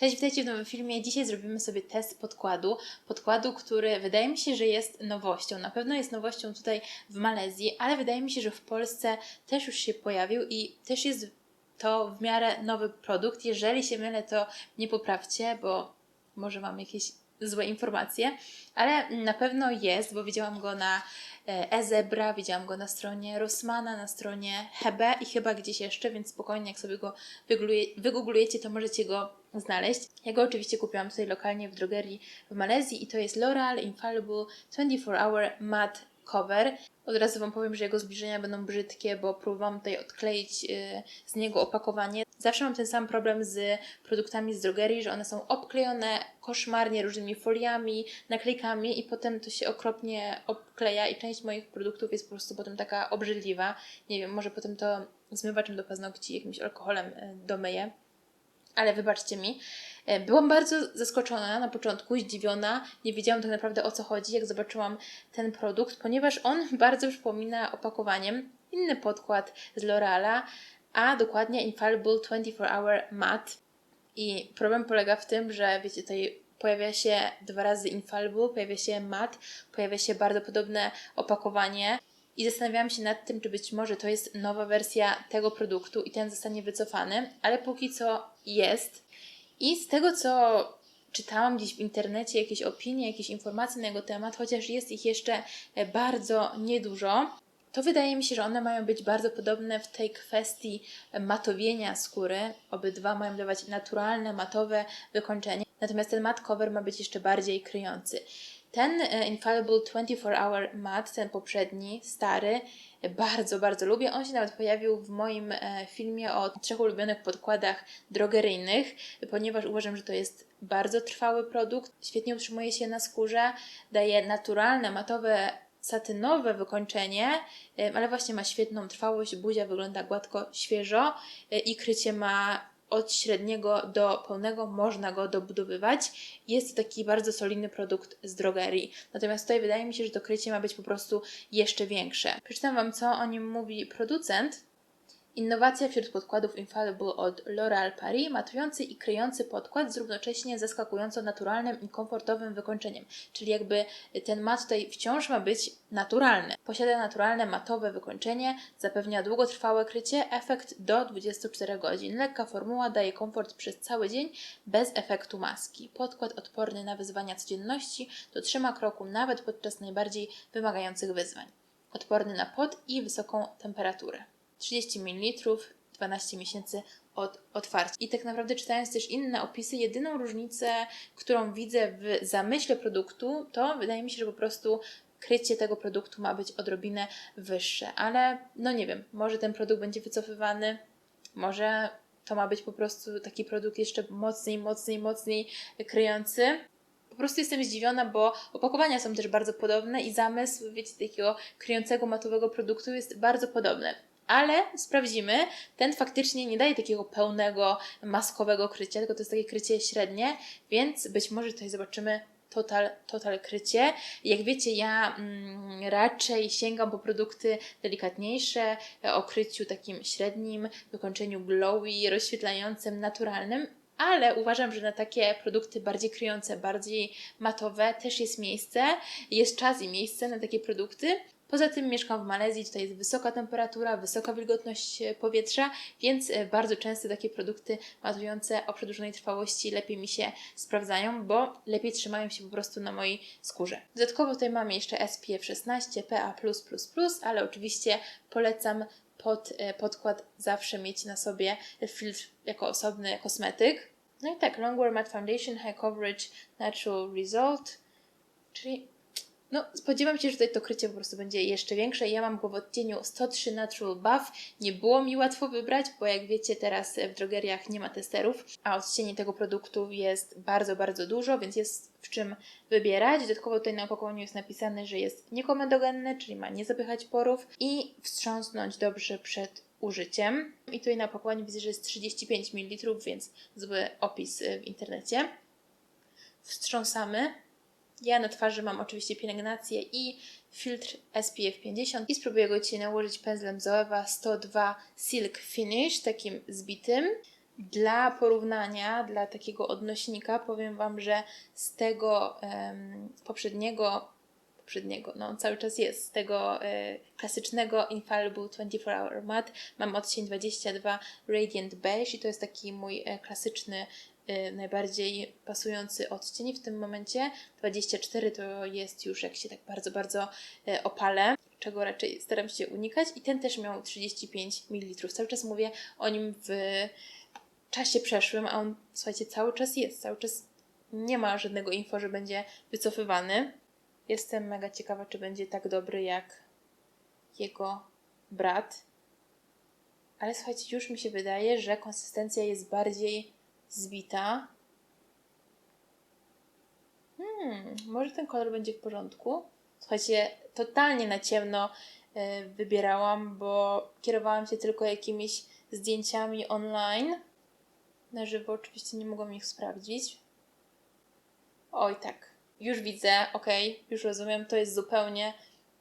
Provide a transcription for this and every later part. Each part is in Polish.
Cześć, witajcie w nowym filmie. Dzisiaj zrobimy sobie test podkładu. Podkładu, który wydaje mi się, że jest nowością. Na pewno jest nowością tutaj w Malezji, ale wydaje mi się, że w Polsce też już się pojawił i też jest to w miarę nowy produkt. Jeżeli się mylę, to nie poprawcie, bo może mam jakieś złe informacje, ale na pewno jest, bo widziałam go na e, Ezebra, widziałam go na stronie Rossmana, na stronie Hebe i chyba gdzieś jeszcze, więc spokojnie jak sobie go wygoogluje- wygooglujecie, to możecie go znaleźć. Ja go oczywiście kupiłam tutaj lokalnie w drogerii w Malezji i to jest L'Oreal Infallible 24 Hour Matte Cover. Od razu Wam powiem, że jego zbliżenia będą brzydkie, bo próbowałam tutaj odkleić y, z niego opakowanie. Zawsze mam ten sam problem z produktami z drogerii, że one są obklejone koszmarnie różnymi foliami, naklejkami i potem to się okropnie obkleja i część moich produktów jest po prostu potem taka obrzydliwa. Nie wiem, może potem to zmywaczem do paznokci, jakimś alkoholem y, domyję ale wybaczcie mi. E, Byłam bardzo zaskoczona na początku, zdziwiona. Nie wiedziałam tak naprawdę o co chodzi, jak zobaczyłam ten produkt, ponieważ on bardzo przypomina opakowaniem inny podkład z L'Oreala, a dokładnie Infallible 24 Hour Matte. I problem polega w tym, że wiecie, tutaj pojawia się dwa razy Infallible, pojawia się matte, pojawia się bardzo podobne opakowanie. I zastanawiałam się nad tym, czy być może to jest nowa wersja tego produktu i ten zostanie wycofany, ale póki co jest. I z tego, co czytałam gdzieś w internecie, jakieś opinie, jakieś informacje na jego temat, chociaż jest ich jeszcze e, bardzo niedużo, to wydaje mi się, że one mają być bardzo podobne w tej kwestii matowienia skóry. Obydwa mają dawać naturalne, matowe wykończenie. Natomiast ten matte cover ma być jeszcze bardziej kryjący. Ten e, Infallible 24 Hour Matte, ten poprzedni, stary, e, bardzo, bardzo lubię. On się nawet pojawił w moim e, filmie o trzech ulubionych podkładach drogeryjnych, ponieważ uważam, że to jest bardzo trwały produkt. Świetnie utrzymuje się na skórze, daje naturalne, matowe satynowe wykończenie, em, ale właśnie ma świetną trwałość, buzia wygląda gładko, świeżo e, i krycie ma od średniego do pełnego, można go dobudowywać. Jest to taki bardzo solidny produkt z drogerii. Natomiast tutaj wydaje mi się, że to krycie ma być po prostu jeszcze większe. Przeczytam Wam, co o nim mówi producent. Innowacja wśród podkładów Infallible od L'Oréal Paris, matujący i kryjący podkład z równocześnie zaskakująco naturalnym i komfortowym wykończeniem. Czyli jakby ten mat tutaj wciąż ma być naturalny. Posiada naturalne matowe wykończenie, zapewnia długotrwałe krycie, efekt do 24 godzin. Lekka formuła daje komfort przez cały dzień bez efektu maski. Podkład odporny na wyzwania codzienności, dotrzyma kroku nawet podczas najbardziej wymagających wyzwań. Odporny na pot i wysoką temperaturę. 30 ml, 12 miesięcy od otwarcia. I tak naprawdę czytając też inne opisy, jedyną różnicę, którą widzę w zamyśle produktu, to wydaje mi się, że po prostu krycie tego produktu ma być odrobinę wyższe. Ale no nie wiem, może ten produkt będzie wycofywany, może to ma być po prostu taki produkt jeszcze mocniej, mocniej, mocniej kryjący. Po prostu jestem zdziwiona, bo opakowania są też bardzo podobne i zamysł, wiecie, takiego kryjącego matowego produktu jest bardzo podobny. Ale sprawdzimy, ten faktycznie nie daje takiego pełnego, maskowego krycia, tylko to jest takie krycie średnie, więc być może tutaj zobaczymy total, total krycie. Jak wiecie, ja mm, raczej sięgam po produkty delikatniejsze, e, o kryciu takim średnim, wykończeniu glowy, rozświetlającym, naturalnym, ale uważam, że na takie produkty bardziej kryjące, bardziej matowe też jest miejsce, jest czas i miejsce na takie produkty. Poza tym mieszkam w Malezji, tutaj jest wysoka temperatura, wysoka wilgotność e, powietrza, więc e, bardzo często takie produkty matujące o przedłużonej trwałości lepiej mi się sprawdzają, bo lepiej trzymają się po prostu na mojej skórze. Dodatkowo tutaj mamy jeszcze SPF 16, PA+++, ale oczywiście polecam pod e, podkład zawsze mieć na sobie filtr jako osobny kosmetyk. No i tak, Longwear Matte Foundation High Coverage Natural Result, czyli no, spodziewam się, że tutaj to krycie po prostu będzie jeszcze większe. Ja mam go w odcieniu 103 Natural Buff. Nie było mi łatwo wybrać, bo jak wiecie, teraz w drogeriach nie ma testerów, a odcieni tego produktu jest bardzo, bardzo dużo, więc jest w czym wybierać. Dodatkowo tutaj na opakowaniu jest napisane, że jest niekomedogenny, czyli ma nie zapychać porów i wstrząsnąć dobrze przed użyciem. I tutaj na opakowaniu widzę, że jest 35 ml, więc zły opis w internecie. Wstrząsamy. Ja na twarzy mam oczywiście pielęgnację i filtr SPF 50 i spróbuję go dzisiaj nałożyć pędzlem Zoeva 102 Silk Finish, takim zbitym. Dla porównania, dla takiego odnośnika, powiem Wam, że z tego em, poprzedniego, poprzedniego, no cały czas jest, z tego e, klasycznego Infallible 24 Hour Matte mam odcień 22 Radiant Beige i to jest taki mój e, klasyczny, najbardziej pasujący odcień w tym momencie. 24 to jest już jak się tak bardzo, bardzo e, opalę, czego raczej staram się unikać i ten też miał 35 ml. Cały czas mówię o nim w czasie przeszłym, a on, słuchajcie, cały czas jest, cały czas nie ma żadnego info, że będzie wycofywany. Jestem mega ciekawa, czy będzie tak dobry jak jego brat. Ale słuchajcie, już mi się wydaje, że konsystencja jest bardziej zbita. Hmm, może ten kolor będzie w porządku. Słuchajcie, totalnie na ciemno e, wybierałam, bo kierowałam się tylko jakimiś zdjęciami online. Na żywo oczywiście nie mogłam ich sprawdzić. Oj, tak. Już widzę, ok, już rozumiem, to jest zupełnie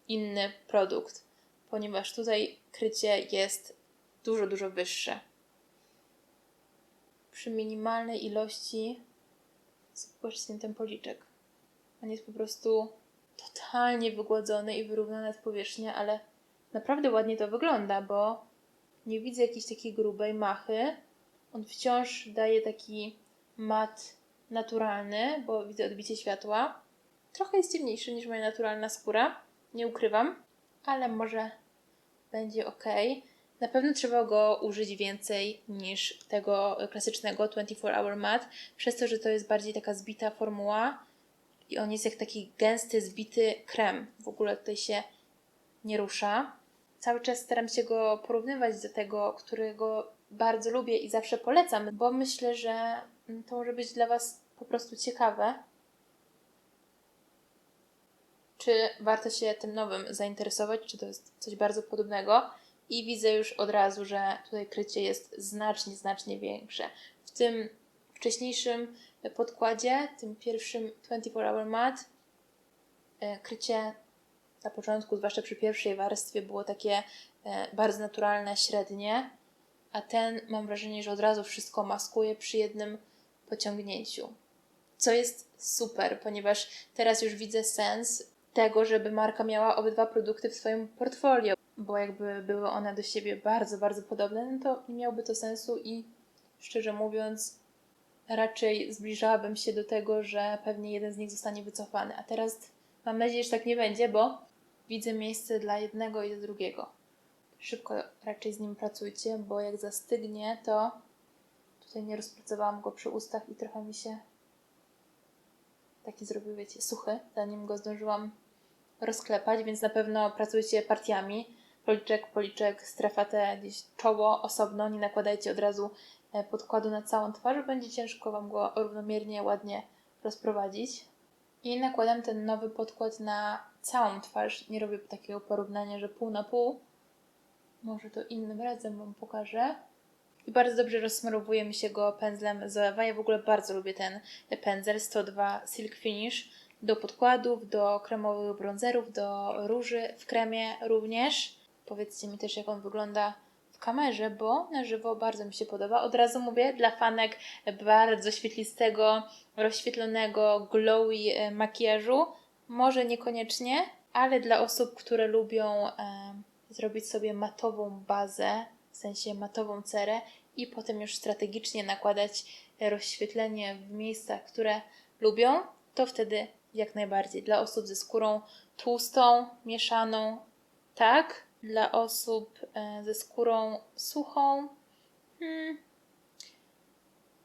inny produkt, ponieważ tutaj krycie jest dużo, dużo wyższe. Przy minimalnej ilości, zobaczcie ten policzek. On jest po prostu totalnie wygładzony i wyrównana jest powierzchnia, ale naprawdę ładnie to wygląda, bo nie widzę jakiejś takiej grubej machy. On wciąż daje taki mat naturalny, bo widzę odbicie światła. Trochę jest ciemniejszy niż moja naturalna skóra, nie ukrywam, ale może będzie ok. Na pewno trzeba go użyć więcej niż tego klasycznego 24 Hour Matte, przez to, że to jest bardziej taka zbita formuła i on jest jak taki gęsty, zbity krem. W ogóle tutaj się nie rusza. Cały czas staram się go porównywać do tego, którego bardzo lubię i zawsze polecam, bo myślę, że to może być dla Was po prostu ciekawe. Czy warto się tym nowym zainteresować, czy to jest coś bardzo podobnego? I widzę już od razu, że tutaj krycie jest znacznie, znacznie większe. W tym wcześniejszym podkładzie, tym pierwszym 24 Hour Matte, e, krycie na początku, zwłaszcza przy pierwszej warstwie, było takie e, bardzo naturalne, średnie, a ten mam wrażenie, że od razu wszystko maskuje przy jednym pociągnięciu. Co jest super, ponieważ teraz już widzę sens tego, żeby marka miała obydwa produkty w swoim portfolio, bo jakby były one do siebie bardzo, bardzo podobne, no to nie miałoby to sensu i szczerze mówiąc, raczej zbliżałabym się do tego, że pewnie jeden z nich zostanie wycofany. A teraz mam nadzieję, że tak nie będzie, bo widzę miejsce dla jednego i dla drugiego. Szybko raczej z nim pracujcie, bo jak zastygnie, to tutaj nie rozpracowałam go przy ustach i trochę mi się taki zrobił, wiecie, suchy, zanim go zdążyłam rozklepać, więc na pewno pracujcie partiami. Policzek, policzek, strefa te, gdzieś czoło osobno, nie nakładajcie od razu e, podkładu na całą twarz, będzie ciężko Wam go równomiernie, ładnie rozprowadzić. I nakładam ten nowy podkład na całą twarz. Nie robię takiego porównania, że pół na pół. Może to innym razem Wam pokażę. I bardzo dobrze rozsmarowuje mi się go pędzlem z. Ja w ogóle bardzo lubię ten pędzel 102 Silk Finish do podkładów, do kremowych bronzerów, do róży w kremie również. Powiedzcie mi też, jak on wygląda w kamerze, bo na żywo bardzo mi się podoba. Od razu mówię, dla fanek bardzo świetlistego, rozświetlonego, glowy e, makijażu, może niekoniecznie, ale dla osób, które lubią e, zrobić sobie matową bazę, w sensie matową cerę i potem już strategicznie nakładać rozświetlenie w miejscach, które lubią, to wtedy jak najbardziej. Dla osób ze skórą tłustą, mieszaną, tak. Dla osób e, ze skórą suchą, hmm,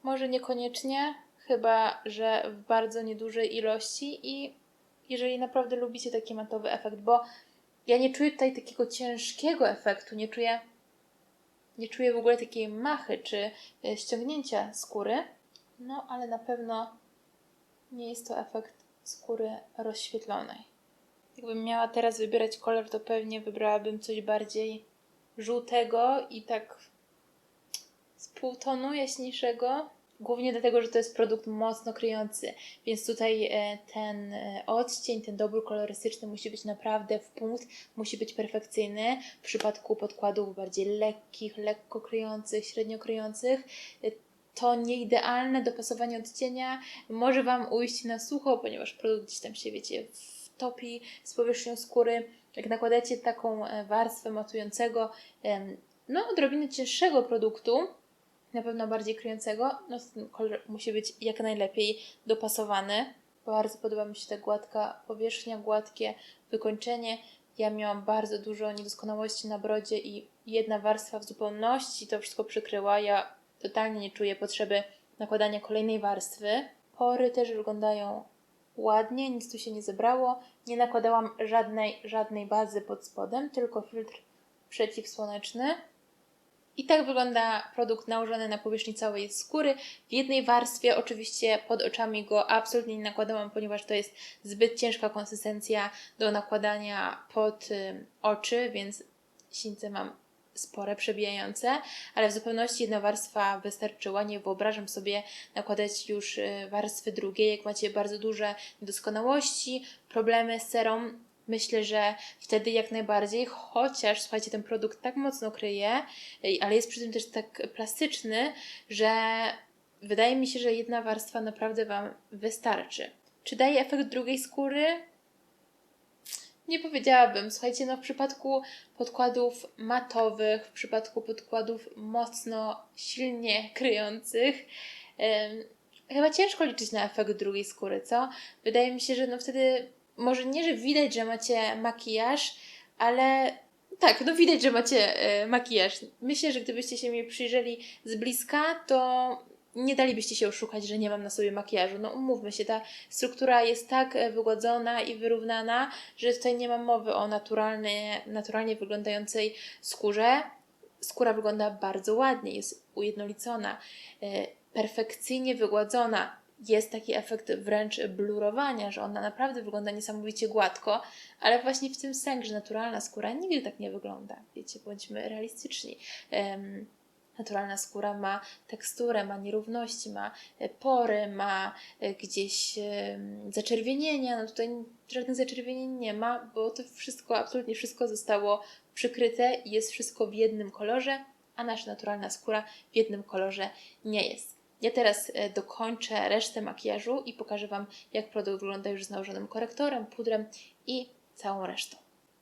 może niekoniecznie, chyba że w bardzo niedużej ilości i jeżeli naprawdę lubicie taki matowy efekt, bo ja nie czuję tutaj takiego ciężkiego efektu, nie czuję, nie czuję w ogóle takiej machy czy e, ściągnięcia skóry, no ale na pewno nie jest to efekt skóry rozświetlonej. Jakbym miała teraz wybierać kolor, to pewnie wybrałabym coś bardziej żółtego i tak z półtonu jaśniejszego. Głównie dlatego, że to jest produkt mocno kryjący, więc tutaj e, ten e, odcień, ten dobór kolorystyczny musi być naprawdę w punkt, musi być perfekcyjny. W przypadku podkładów bardziej lekkich, lekko kryjących, średnio kryjących, e, to nieidealne dopasowanie odcienia może Wam ujść na sucho, ponieważ produkt gdzieś tam się, wiecie, wtopi z powierzchnią skóry. Jak nakładacie taką e, warstwę matującego, no odrobinę cięższego produktu, na pewno bardziej kryjącego, no ten kolor musi być jak najlepiej dopasowany. Bardzo podoba mi się ta gładka powierzchnia, gładkie wykończenie. Ja miałam bardzo dużo niedoskonałości na brodzie i jedna warstwa w zupełności to wszystko przykryła. Ja totalnie nie czuję potrzeby nakładania kolejnej warstwy. Pory też wyglądają ładnie, nic tu się nie zebrało. Nie nakładałam żadnej, żadnej bazy pod spodem, tylko filtr przeciwsłoneczny. I tak wygląda produkt nałożony na powierzchni całej skóry. W jednej warstwie, oczywiście pod oczami go absolutnie nie nakładałam, ponieważ to jest zbyt ciężka konsystencja do nakładania pod y, oczy, więc sińce mam spore, przebijające, ale w zupełności jedna warstwa wystarczyła. Nie wyobrażam sobie nakładać już y, warstwy drugiej, jak macie bardzo duże niedoskonałości, problemy z serą. Myślę, że wtedy jak najbardziej, chociaż słuchajcie, ten produkt tak mocno kryje, y, ale jest przy tym też tak plastyczny, że wydaje mi się, że jedna warstwa naprawdę Wam wystarczy. Czy daje efekt drugiej skóry? Nie powiedziałabym. Słuchajcie, no w przypadku podkładów matowych, w przypadku podkładów mocno, silnie kryjących, em, chyba ciężko liczyć na efekt drugiej skóry, co? Wydaje mi się, że no wtedy może nie, że widać, że macie makijaż, ale tak, no widać, że macie e, makijaż. Myślę, że gdybyście się mi przyjrzeli z bliska, to nie dalibyście się oszukać, że nie mam na sobie makijażu. No umówmy się, ta struktura jest tak e, wygładzona i wyrównana, że tutaj nie ma mowy o naturalnie, naturalnie wyglądającej skórze. Skóra wygląda bardzo ładnie, jest ujednolicona, e, perfekcyjnie wygładzona. Jest taki efekt wręcz blurowania, że ona naprawdę wygląda niesamowicie gładko, ale właśnie w tym sęk, że naturalna skóra nigdy tak nie wygląda. Wiecie, bądźmy realistyczni. Naturalna skóra ma teksturę, ma nierówności, ma e, pory, ma e, gdzieś zaczerwienienia. No tutaj żadnych zaczerwienień nie ma, bo to wszystko, absolutnie wszystko zostało przykryte i jest wszystko w jednym kolorze, a nasza naturalna skóra w jednym kolorze nie jest. Ja teraz e, dokończę resztę makijażu i pokażę Wam, jak produkt wygląda już z nałożonym korektorem, pudrem i całą resztą.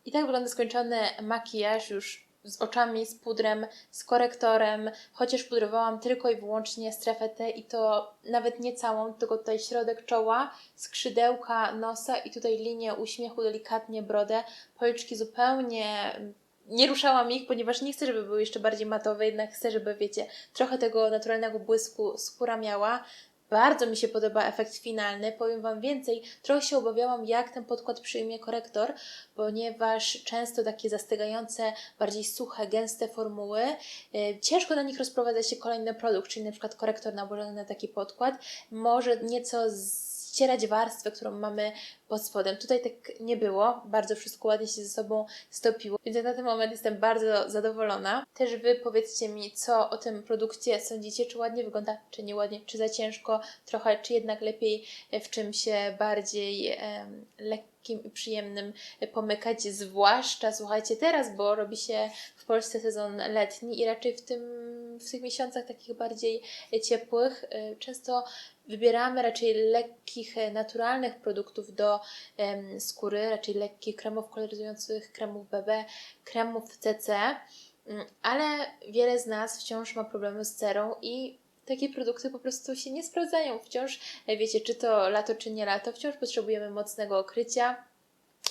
I tak wygląda skończony makijaż już z oczami, z pudrem, z korektorem, chociaż pudrowałam tylko i wyłącznie strefę T i to nawet nie całą, tylko tutaj środek czoła, skrzydełka nosa i tutaj linię uśmiechu, delikatnie brodę, policzki zupełnie nie ruszałam ich, ponieważ nie chcę, żeby były jeszcze bardziej matowe, jednak chcę, żeby, wiecie, trochę tego naturalnego błysku skóra miała. Bardzo mi się podoba efekt finalny. Powiem Wam więcej, trochę się obawiałam, jak ten podkład przyjmie korektor, ponieważ często takie zastygające, bardziej suche, gęste formuły, yy, ciężko na nich rozprowadza się kolejny produkt, czyli na przykład korektor nałożony na taki podkład może nieco ścierać warstwę, którą mamy pod spodem. Tutaj tak nie było, bardzo wszystko ładnie się ze sobą stopiło, więc na ten moment jestem bardzo zadowolona. Też Wy powiedzcie mi, co o tym produkcie sądzicie, czy ładnie wygląda, czy nieładnie, czy za ciężko trochę, czy jednak lepiej w czymś bardziej lekkim i przyjemnym pomykać, zwłaszcza słuchajcie teraz, bo robi się w Polsce sezon letni i raczej w tym w tych miesiącach takich bardziej ciepłych y, często wybieramy raczej lekkich, e, naturalnych produktów do skóry, raczej lekkich kremów koloryzujących, kremów BB, kremów CC, Mm, ale wiele z nas wciąż ma problemy z cerą i takie produkty po prostu się nie sprawdzają. Wciąż, e, wiecie, czy to lato, czy nie lato, wciąż potrzebujemy mocnego okrycia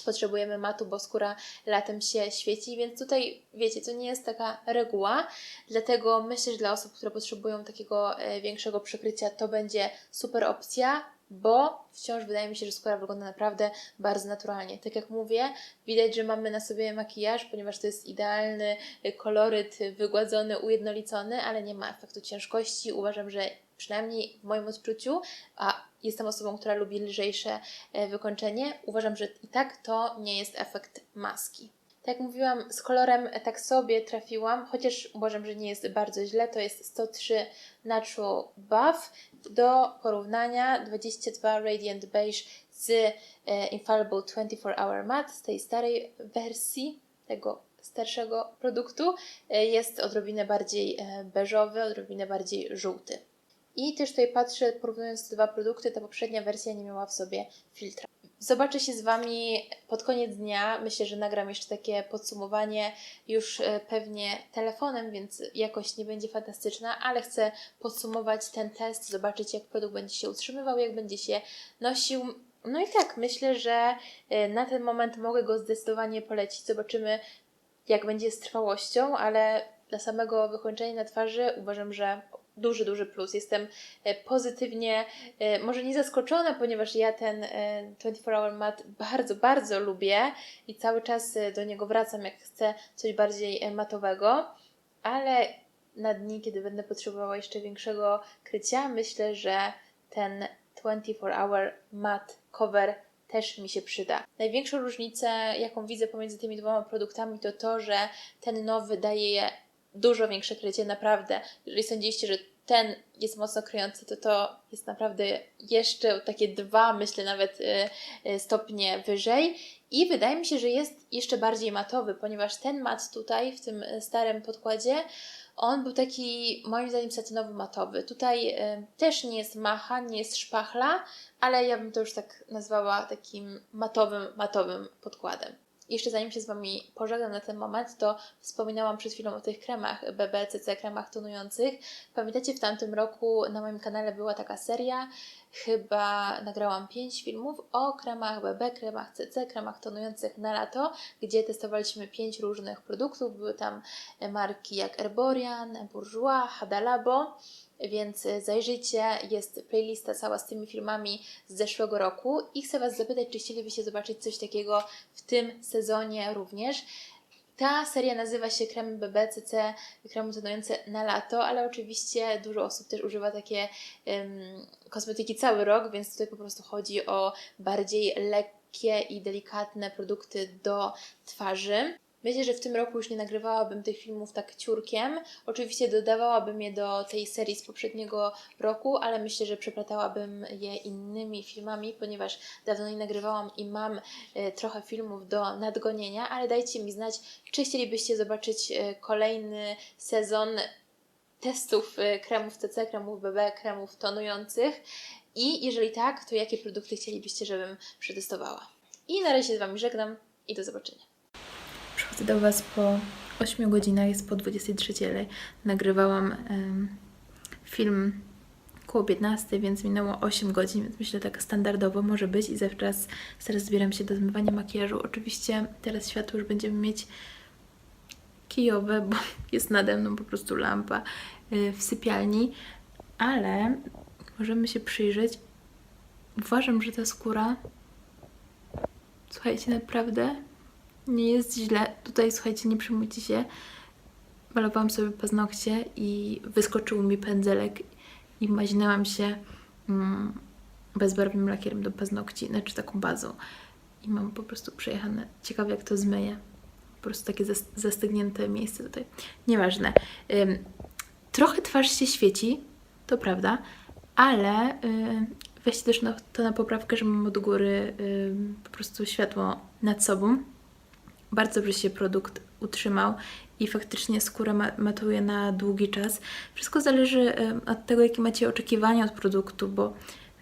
potrzebujemy matu, bo skóra latem się świeci, więc tutaj wiecie, to nie jest taka reguła, dlatego myślę, że dla osób, które potrzebują takiego e, większego przykrycia, to będzie super opcja, bo wciąż wydaje mi się, że skóra wygląda naprawdę bardzo naturalnie. Tak jak mówię, widać, że mamy na sobie makijaż, ponieważ to jest idealny e, koloryt, wygładzony, ujednolicony, ale nie ma efektu ciężkości. Uważam, że przynajmniej w moim odczuciu, a jestem osobą, która lubi lżejsze e, wykończenie, uważam, że i tak to nie jest efekt maski. Tak jak mówiłam, z kolorem tak sobie trafiłam, chociaż uważam, że nie jest bardzo źle. To jest 103 Natural Buff. Do porównania 22 Radiant Beige z e, Infallible 24 Hour Matte z tej starej wersji tego starszego produktu e, jest odrobinę bardziej beżowy, odrobinę bardziej żółty. I też tutaj patrzę, porównując te dwa produkty, ta poprzednia wersja nie miała w sobie filtra. Zobaczę się z Wami pod koniec dnia. Myślę, że nagram jeszcze takie podsumowanie już e, pewnie telefonem, więc jakość nie będzie fantastyczna, ale chcę podsumować ten test, zobaczyć jak produkt będzie się utrzymywał, jak będzie się nosił. No i tak, myślę, że e, na ten moment mogę go zdecydowanie polecić. Zobaczymy, jak będzie z trwałością, ale dla samego wykończenia na twarzy uważam, że duży, duży plus. Jestem e, pozytywnie, e, może nie zaskoczona, ponieważ ja ten e, 24 Hour Mat bardzo, bardzo lubię i cały czas e, do niego wracam, jak chcę coś bardziej e, matowego, ale na dni, kiedy będę potrzebowała jeszcze większego krycia, myślę, że ten 24 Hour Matte Cover też mi się przyda. Największą różnicę, jaką widzę pomiędzy tymi dwoma produktami, to to, że ten nowy daje dużo większe krycie, naprawdę. Jeżeli sądziliście, że ten jest mocno kryjący, to to jest naprawdę jeszcze takie dwa, myślę nawet y, y, stopnie wyżej. I wydaje mi się, że jest jeszcze bardziej matowy, ponieważ ten mat tutaj w tym y, starym podkładzie on był taki, moim zdaniem, satynowy matowy. Tutaj też nie jest macha, nie jest szpachla, ale ja bym to już tak nazwała takim matowym, matowym podkładem. Jeszcze zanim się z Wami pożegnam na ten moment, to wspominałam przed chwilą o tych kremach BBCC, kremach tonujących. Pamiętacie, w tamtym roku na moim kanale była taka seria, chyba nagrałam 5 filmów o kremach BB, kremach CC, kremach tonujących na lato, gdzie testowaliśmy 5 różnych produktów. Były tam marki jak Erborian, Bourjois, Hadalabo, więc zajrzyjcie, jest playlista cała z tymi filmami z zeszłego roku i chcę Was zapytać, czy chcielibyście zobaczyć coś takiego w tym sezonie również. Ta seria nazywa się kremy BBCC, kremy tonujące na lato, ale oczywiście dużo osób też używa takie em, kosmetyki cały rok, więc tutaj po prostu chodzi o bardziej lekkie i delikatne produkty do twarzy. Myślę, że w tym roku już nie nagrywałabym tych filmów tak ciurkiem. Oczywiście dodawałabym je do tej serii z poprzedniego roku, ale myślę, że przeplatałabym je innymi filmami, ponieważ dawno nie nagrywałam i mam e, trochę filmów do nadgonienia, ale dajcie mi znać, czy chcielibyście zobaczyć e, kolejny sezon testów e, kremów CC, kremów BB, kremów tonujących i jeżeli tak, to jakie produkty chcielibyście, żebym przetestowała. I na razie z Wami żegnam i do zobaczenia. Przychodzę do Was po 8 godzinach, jest po 23, ale nagrywałam em, film koło 15, więc minęło 8 godzin, więc myślę tak standardowo może być i zaraz, zaraz zbieram się do zmywania makijażu. Oczywiście teraz światło już będziemy mieć kijowe, bo jest nade mną po prostu lampa y, w sypialni, ale możemy się przyjrzeć. Uważam, że ta skóra, słuchajcie, naprawdę nie jest źle. Tutaj, słuchajcie, nie przejmujcie się. Malowałam sobie paznokcie i wyskoczył mi pędzelek i maźnęłam się mm, bezbarwnym lakierem do paznokci, znaczy taką bazą. I mam po prostu przejechane. Ciekawe, jak to zmyję. Po prostu takie zas- zastygnięte miejsce tutaj. Nieważne. Ym, trochę twarz się świeci, to prawda, ale y, weźcie też na, to na poprawkę, że mam od góry y, po prostu światło nad sobą. Bardzo dobrze się produkt utrzymał i faktycznie skóra ma- matuje na długi czas. Wszystko zależy od tego, jakie macie oczekiwania od produktu, bo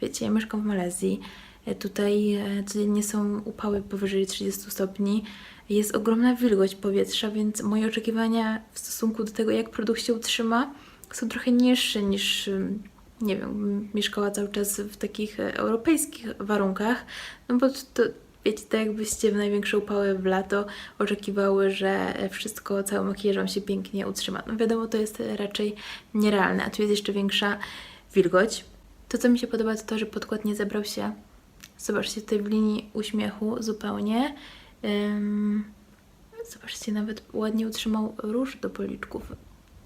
wiecie, ja mieszkam w Malezji. E, Tutaj e, codziennie są upały powyżej 30 stopni. Jest ogromna wilgoć powietrza, więc moje oczekiwania w stosunku do tego, jak produkt się utrzyma, są trochę niższe niż, nie wiem, mieszkała cały czas w takich e, europejskich warunkach. No bo to, wiecie, tak jakbyście w największe upały w lato oczekiwały, że wszystko, cały makijaż wam się pięknie utrzyma. No wiadomo, to jest raczej nierealne, a tu jest jeszcze większa wilgoć. To, co mi się podoba, to to, że podkład nie zebrał się, zobaczcie, tutaj w linii uśmiechu zupełnie. Zobaczcie, nawet ładnie utrzymał róż do policzków.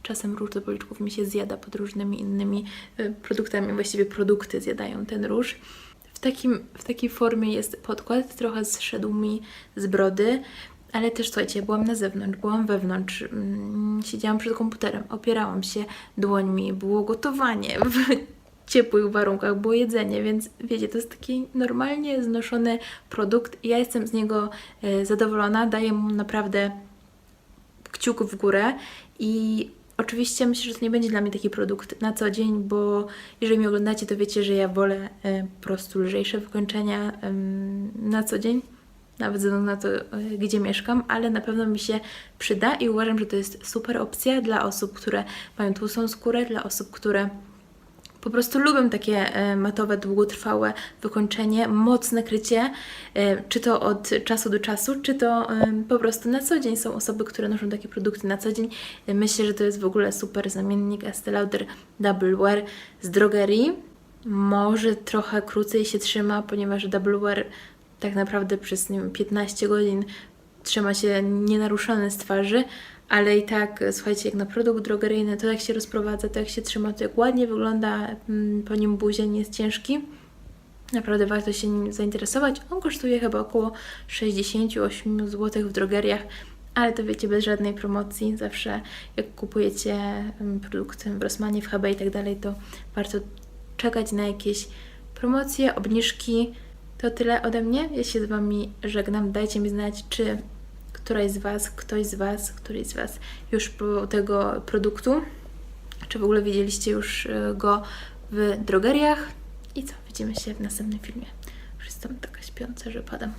Czasem róż do policzków mi się zjada pod różnymi innymi y, produktami, właściwie produkty zjadają ten róż. Takim, w takiej formie jest podkład, trochę zszedł mi z brody, ale też słuchajcie, byłam na zewnątrz, byłam wewnątrz, mm, siedziałam przed komputerem, opierałam się dłońmi, było gotowanie w ciepłych warunkach, było jedzenie, więc wiecie, to jest taki normalnie znoszony produkt. Ja jestem z niego e, zadowolona, daję mu naprawdę kciuk w górę i Oczywiście myślę, że to nie będzie dla mnie taki produkt na co dzień, bo jeżeli mnie oglądacie, to wiecie, że ja wolę e, po prostu lżejsze wykończenia na co dzień, nawet ze względu na to, e, gdzie mieszkam, ale na pewno mi się przyda i uważam, że to jest super opcja dla osób, które mają tłustą skórę, dla osób, które po prostu lubię takie e, matowe, długotrwałe wykończenie, mocne krycie, e, czy to od czasu do czasu, czy to e, po prostu na co dzień. Są osoby, które noszą takie produkty na co dzień. Myślę, że to jest w ogóle super zamiennik Estée Lauder Double Wear z drogerii. Może trochę krócej się trzyma, ponieważ Double Wear tak naprawdę przez nie wiem, 15 godzin trzyma się nienaruszony z twarzy, ale i tak, słuchajcie, jak na produkt drogeryjny, to jak się rozprowadza, to jak się trzyma, to jak ładnie wygląda mm, po nim buzia, nie jest ciężki. Naprawdę warto się nim zainteresować. On kosztuje chyba około 68 zł w drogeriach, ale to wiecie, bez żadnej promocji. Zawsze jak kupujecie mm, produkty w Rossmanie, w HB i tak dalej, to warto czekać na jakieś promocje, obniżki. To tyle ode mnie. Ja się z Wami żegnam. Dajcie mi znać, czy któraś z Was, ktoś z Was, któryś z Was już próbował tego produktu, czy w ogóle widzieliście już y, go w drogeriach. I co? Widzimy się w następnym filmie. Już jestem taka śpiąca, że padam.